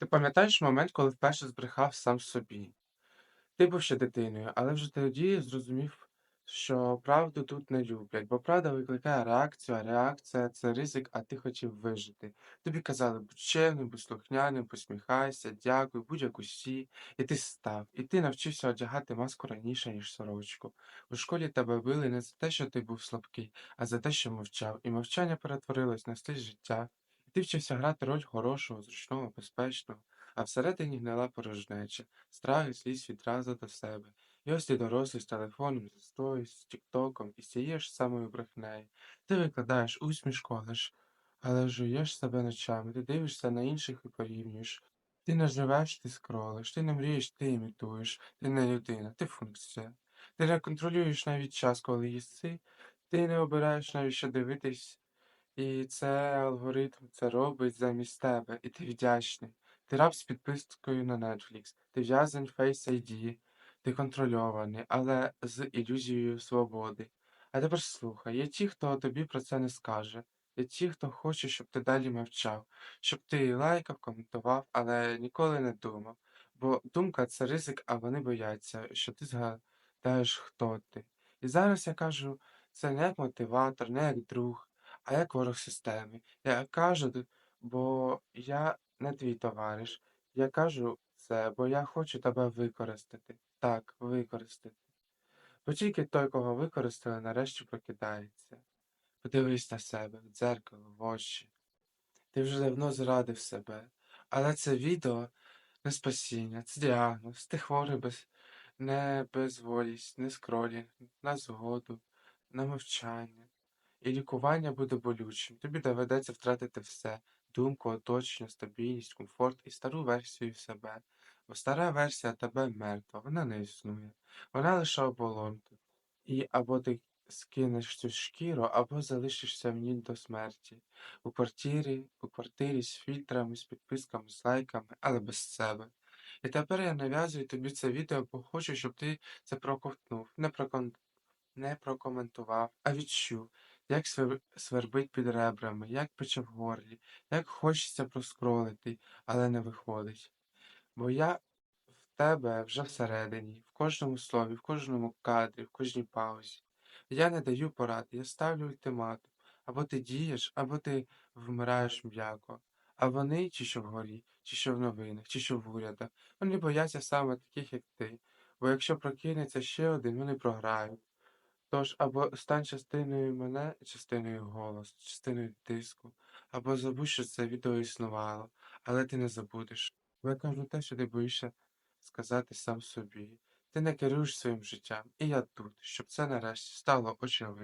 Ти пам'ятаєш момент, коли вперше збрехав сам собі? Ти був ще дитиною, але вже тоді зрозумів, що правду тут не люблять, бо правда викликає реакцію, а реакція це ризик, а ти хотів вижити. Тобі казали, будь чемним, будь слухняним, посміхайся, дякуй, будь як усі. І ти став, і ти навчився одягати маску раніше, ніж сорочку. У школі тебе били не за те, що ти був слабкий, а за те, що мовчав. І мовчання перетворилось на стиль життя. Ти вчився грати роль хорошого, зручного, безпечного, а всередині гнила порожнеча страх і злість відразу до себе. І ось ти дорослий з телефоном, з строю, з тіктоком і сієш самою брехнею. Ти викладаєш усмішку, але ж але жуєш себе ночами, ти дивишся на інших і порівнюєш. Ти не живеш, ти скролиш, ти не мрієш, ти імітуєш, ти не людина, ти функція. Ти не контролюєш навіть час, коли їси, ти не обираєш навіть що дивитись, і це алгоритм це робить замість тебе, і ти вдячний. Ти раб з підпискою на Netflix, ти в'язень Face ID, ти контрольований, але з ілюзією свободи. А тепер слухай, є ті, хто тобі про це не скаже, є ті, хто хоче, щоб ти далі мовчав, щоб ти лайкав, коментував, але ніколи не думав. Бо думка це ризик, а вони бояться, що ти згадаєш, хто ти. І зараз я кажу, це не як мотиватор, не як друг, а як ворог системи. Я кажу, бо я не твій товариш. Я кажу це, бо я хочу тебе використати. Так, використати. Бо тільки той, кого використали, нарешті прокидається. Подивись на себе, в дзеркало, в очі. Ти вже давно зрадив себе. Але це відео не спасіння, це діагноз. Ти хворий без не безволість, не скролінг, на згоду, на мовчання. І лікування буде болючим. Тобі доведеться втратити все: думку, оточення, стабільність, комфорт і стару версію себе. Бо стара версія тебе мертва, вона не існує. Вона лише оболонка. І або ти скинеш цю шкіру, або залишишся в ній до смерті. У квартирі, у квартирі з фільтрами, з підписками, з лайками, але без себе. І тепер я нав'язую тобі це відео, бо хочу, щоб ти це проковтнув, не, прокон... не прокоментував, а відчув, як свербить під ребрами, як пече в горлі, як хочеться проскролити, але не виходить. Бо я в тебе вже всередині, в кожному слові, в кожному кадрі, в кожній паузі. Я не даю порад, я ставлю ультиматум. Або ти дієш, або ти вмираєш м'яко. А вони, чи що вгорі, чи що в новинах, чи що в урядах, вони бояться саме таких, як ти. Бо якщо прокинеться ще один, вони програють. Тож або стань частиною мене, частиною голосу, частиною тиску, або забудь, що це відео існувало, але ти не забудеш. Бо я кажу те, що ти боїшся сказати сам собі. Ти не керуєш своїм життям, і я тут, щоб це нарешті стало очевидно.